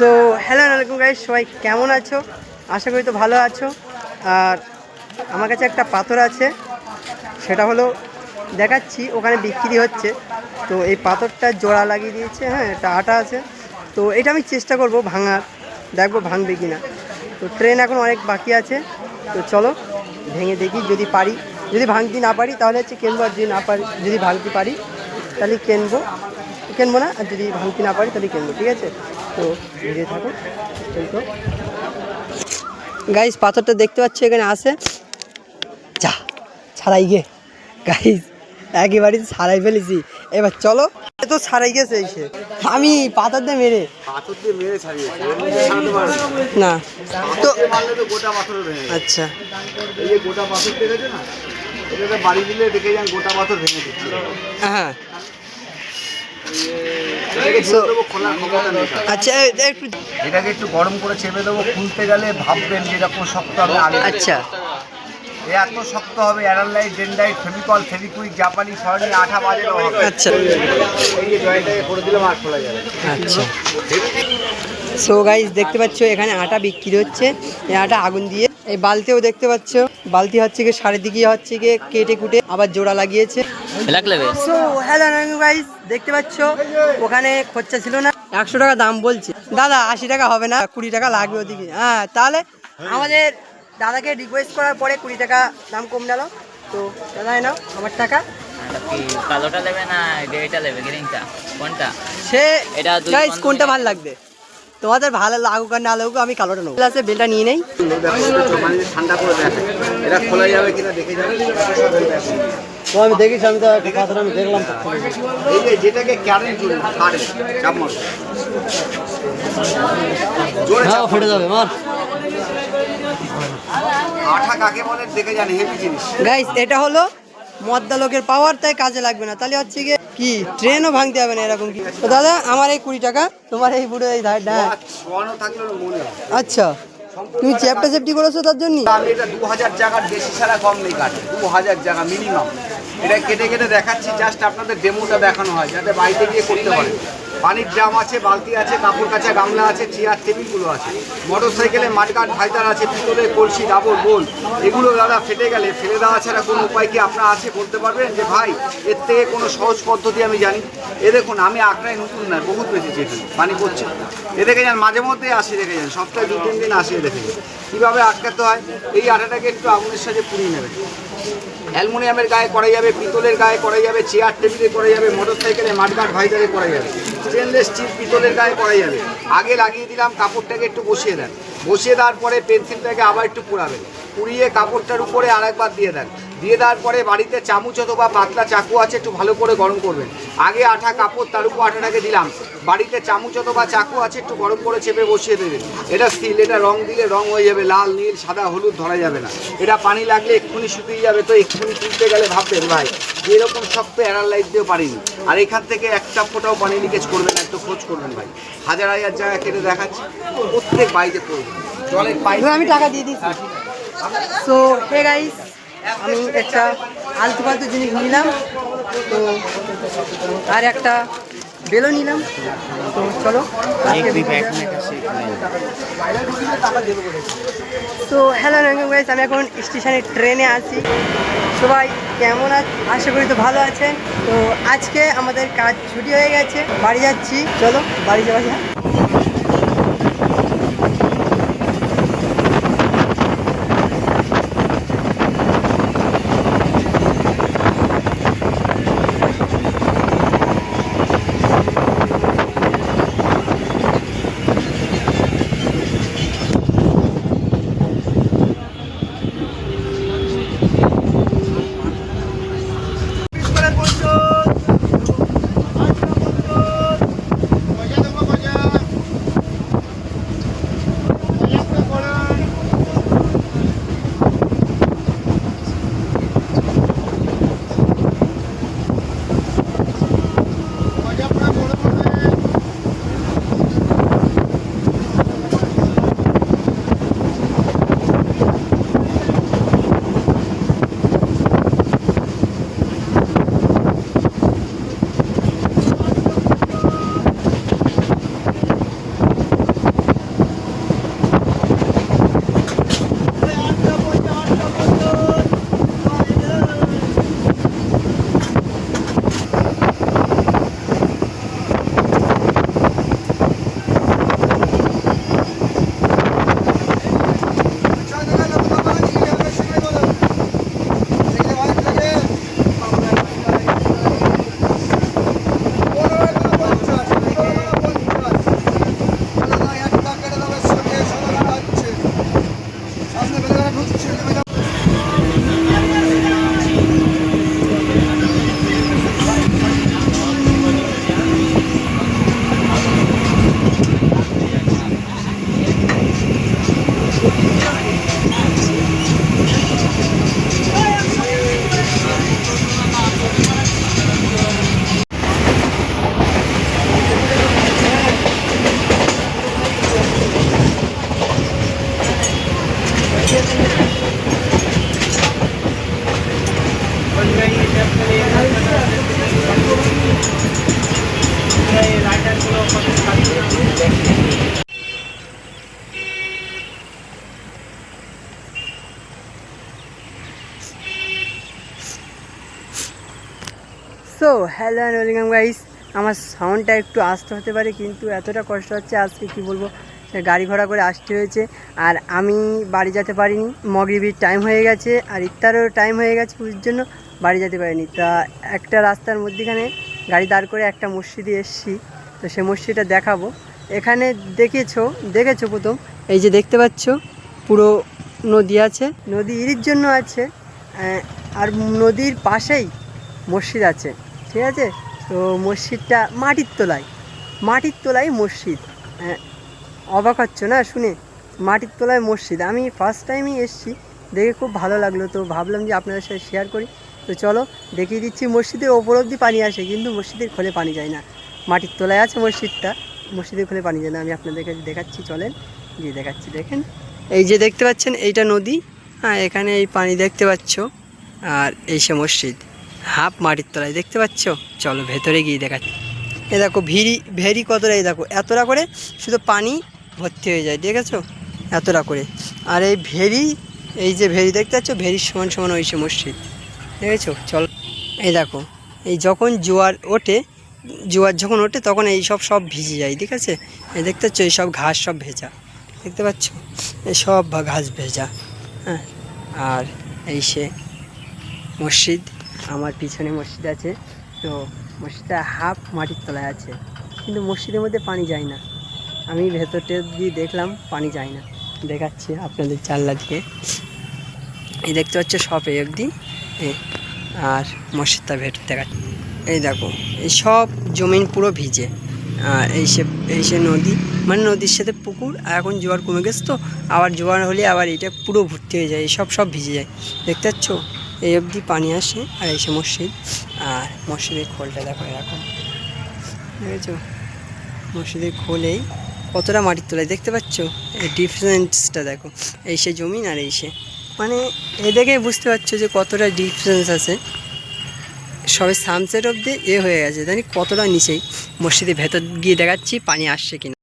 So hello আলাইকুম guys সবাই কেমন আছো? আশা করি তো ভালো আছো। আর আমার কাছে একটা পাথর আছে। সেটা হলো, দেখাচ্ছি, ওখানে বিক্রি হচ্ছে। তো এই পাথরটা জোড়া লাগিয়ে দিয়েছে হ্যাঁ এটা আটা আছে। তো এটা আমি চেষ্টা করব ভাঙার। দেখব ভাঙবে কি না তো ট্রেন এখন অনেক বাকি আছে। তো চলো, ভেঙে দেখি, যদি পারি। যদি ভাঙতে না পারি, তাহলে হচ্ছে কেনবো, আর যদি না পারি, যদি ভাঙতে পারি, তাহলে কিনবো। কিনবো না আর যদি ভাঙতে না পারি তাহলে কিনবো ঠিক আছে? তো ধীরে থাকো তো। গাইস পাথরটা দেখতে পাচ্ছি এখানে আসে যা ছাড়াই গে গাইস একেবারে ছাড়াই ফেলেছি। এবার চলো তো ছাড়াই গেছে এসে আমি পাথর দিয়ে মেরে। না। তো আচ্ছা। গোটা পাথর দেখেছ আচ্ছা একটু এটাকে একটু গরম করে চেপে দেবো খুলতে গেলে ভাববেন যে এরকম শক্ত হবে আগে আচ্ছা। এ এত শক্ত হবে অ্যারালাইট ডেন্ডাইট ফেভিকল ফেভিকুইক জাপানি সরনি আঠা বাজানো হবে। আচ্ছা। এই যে জয়েন্টটাকে করে দিলাম আর খোলা যাবে আচ্ছা। সো গাইস দেখতে পাচ্ছ এখানে আটা বিক্রি হচ্ছে। এই আটা আগুন দিয়ে এই বালতিও দেখতে পাচ্ছ। বালতি হচ্ছে গিয়ে সারের দিকে হচ্ছে গিয়ে কেটে কুটে আবার জোড়া লাগিয়েছে। সো হ্যালো গাইস দেখতে পাচ্ছ? ওখানে খরচা ছিল না। একশো টাকা দাম বলছে। দাদা আশি টাকা হবে না কুড়ি টাকা লাগবে ওদিকে। হ্যাঁ তাহলে আমাদের দাদাকে রিকোয়েস্ট করার পরে কুড়ি টাকা দাম কম গেল। তো দাদা নাও আমার টাকা। কালোটা নেবে না এটা নেবে গ্রিনটা কোনটা? সে এটা কোনটা ভালো লাগবে? তোমাদের ভালো লাগুক আর না লাগুক আমি কালোটা নেব। আছে বেলটা নিয়ে নেই। ঠান্ডা করে দেখে এটা খোলা যাবে কিনা দেখে যাবে আমি দেখিস আমি তো কথাটা আমি দেখলাম। এই যে যেটাকে কারেন্ট জুড়ে চাপ মারো জোরে চাপ মারো। যাবে মার আঠা কাকে বলে। দেখে জানি হেভি জিনিস গাইস এটা হলো মদ্দা লোকের পাওয়ার তাই কাজে লাগবে না। তাহলে হচ্ছে গিয়ে কি? ট্রেনও ভাঙতে হবে না এরকম কি? তো দাদা, আমার এই কুড়ি টাকা, তোমার এই বুড়ো এই মনে হয়? আচ্ছা। তুমি চ্যাপটা সেফটি করেছ তার জন্য আমি এটা দু হাজার জায়গার বেশি ছাড়া কম নেই কাটে দু হাজার জায়গা মিনিমাম এটা কেটে কেটে দেখাচ্ছি জাস্ট আপনাদের ডেমোটা দেখানো হয়, যাতে বাড়িতে গিয়ে করতে পারে। পানির ড্রাম আছে, বালতি আছে, কাপড় কাচা, গামলা আছে, চেয়ার, টেবিলগুলো আছে। মোটর সাইকেলে মাঠগাট ভাইদার আছে, পিতলের কলসি, ডাবর, বোল। এগুলো দাদা ফেটে গেলে, ফেলে দেওয়া ছাড়া কোনো উপায় কি আপনার আছে বলতে পারবেন? যে ভাই, এর থেকে কোনো সহজ পদ্ধতি আমি জানি। এ দেখুন, আমি আঁকড়াই নতুন নয়, বহুত বেশি এখানে, পানি পড়ছে। এ দেখে যান, মাঝে মধ্যে আসে, দেখে যান, সপ্তাহে দু তিন দিন আসিয়ে দেখে যান। কীভাবে আটকাতে হয়? এই আটাটাকে একটু আগুনের সাথে পুড়িয়ে নেবেন অ্যালুমিনিয়ামের গায়ে করা যাবে, পিতলের গায়ে করা যাবে, চেয়ার টেবিলে করা যাবে মোটর সাইকেলে মাঠঘাট ভাইজারে করা যাবে স্টেনলেস স্টিল পিতলের গায়ে করা যাবে। আগে লাগিয়ে দিলাম, কাপড়টাকে একটু বসিয়ে দেন। বসিয়ে দেওয়ার পরে পেন্সিলটাকে আবার একটু পুরাবেন। পুড়িয়ে কাপড়টার উপরে আরেকবার দিয়ে দেন। দিয়ে দেওয়ার পরে বাড়িতে চামচ অথবা পাতলা চাকু আছে একটু ভালো করে গরম করবেন। আগে আঠা কাপড় তার উপর আঠাটাকে দিলাম। বাড়িতে চামচ অথবা চাকু আছে একটু গরম করে চেপে বসিয়ে দেবেন। এটা স্টিল এটা রং দিলে রং হয়ে যাবে লাল নীল সাদা হলুদ ধরা যাবে না। এটা পানি লাগলে এক্ষুনি শুকিয়ে যাবে তো এক্ষুনি তুলতে গেলে ভাববেন ভাই এরকম শক্ত এরার লাইট দিয়েও পারিনি। আর এখান থেকে একটা ফোটাও পানি লিকেজ করবেন একটু খোঁজ করবেন ভাই। হাজার হাজার জায়গা কেটে দেখাচ্ছি প্রত্যেক বাড়িতে করবেন জলের পাইপ আমি টাকা দিয়ে দিচ্ছি। সো হে গাইস আমি একটা আলতু ফালতু জিনিস নিলাম তো আর একটা বেলও নিলাম তো চলো তো হ্যালো গাইস আমি এখন স্টেশনে ট্রেনে আছি। সবাই কেমন আছে আশা করি তো ভালো আছেন। তো আজকে আমাদের কাজ ছুটি হয়ে গেছে বাড়ি যাচ্ছি চলো বাড়ি যাওয়া যাক। হ্যালো অ্যান্ড ওয়েলকাম গাইস আমার সাউন্ডটা একটু আসতে হতে পারে, কিন্তু এতটা কষ্ট হচ্ছে আজকে, কি বলব? গাড়ি ঘোড়া করে আসতে হয়েছে। আর আমি বাড়ি যেতে পারিনি। মগরিবির টাইম হয়ে গেছে, আর ইফতারেরও টাইম হয়ে গেছে পুজোর জন্য। বাড়ি যেতে পারিনি। তা একটা রাস্তার মধ্যেখানে গাড়ি দাঁড় করে একটা মসজিদে এসছি। তো সে মসজিদটা দেখাবো। এখানে দেখেছ দেখেছ প্রথম? এই যে দেখতে পাচ্ছ, পুরো নদী আছে। নদী ইরির জন্য আছে। আর নদীর পাশেই মসজিদ আছে। ঠিক আছে? তো মসজিদটা মাটির তলায় মাটির তলায় মসজিদ। হ্যাঁ, অবাক হচ্ছ না শুনে? মাটির তলায় মসজিদ। আমি ফার্স্ট টাইমই এসছি দেখে খুব ভালো লাগল। তো ভাবলাম যে আপনাদের সাথে শেয়ার করি। তো চলো দেখিয়ে দিচ্ছি মসজিদের ওপর অব্দি পানি আসে কিন্তু মসজিদের খোলে পানি যায় না। মাটির তলায় আছে মসজিদটা মসজিদের খোলে পানি যায় না। আমি আপনাদেরকে দেখাচ্ছি চলেন। গিয়ে দেখাচ্ছি দেখেন। এই যে দেখতে পাচ্ছেন এইটা নদী। হ্যাঁ এখানে এই পানি দেখতে পাচ্ছ। আর এই সে মসজিদ। হাফ মাটির তলায়, দেখতে পাচ্ছ? চলো ভেতরে গিয়ে দেখাচ্ছি। এ দেখো ভিড়ি, ভেরি কতটা, এই দেখো, এতটা করে শুধু পানি ভর্তি হয়ে যায়, দেখেছ? এতটা করে। আর এই ভেরি, এই যে ভেরি দেখতে পাচ্ছ ভেরির সমান সমান সে মসজিদ দেখেছ? চল, এই দেখো, এই যখন জোয়ার ওঠে, জোয়ার যখন ওঠে, তখন এই সব সব ভিজে যায়, ঠিক আছে? এই দেখতে পাচ্ছ, এই সব ঘাস সব ভেজা, দেখতে পাচ্ছ? এই সব ঘাস ভেজা হ্যাঁ? আর এই সে মসজিদ আমার পিছনে মসজিদ আছে। তো মসজিদটা হাফ মাটির তলায় আছে। কিন্তু মসজিদের মধ্যে পানি যায় না। আমি ভেতরটা দিয়ে দেখলাম, পানি যায় না। দেখাচ্ছি আপনাদের চাল্লা দিয়ে এই দেখতে পাচ্ছ সব এই অবধি আর মসজিদটা ভেতর দেখাচ্ছি। এই দেখো এই সব জমিন পুরো ভিজে। আর এই সে এই সে নদী মানে নদীর সাথে পুকুর, আর এখন জোয়ার কমে গেছে তো, আবার জোয়ার হলে আবার এটা পুরো ভর্তি হয়ে যায় এই সব সব ভিজে যায়। দেখতে পাচ্ছ? এই অবধি পানি আসে আর এই সে মসজিদ, আর মসজিদের খোলটা দেখো এরকম। দেখেছ মসজিদের খোলেই কতটা মাটির তলায় দেখতে পাচ্ছ? এই ডিফারেন্সটা দেখো। এই সে জমিন আর এই সে। মানে এ দেখে বুঝতে পারছ যে কতটা ডিফারেন্স আছে। সবে সানসেট অবধি এ হয়ে গেছে। জানি কতটা নিচেই। মসজিদের ভেতর গিয়ে দেখাচ্ছি, পানি আসছে কিনা।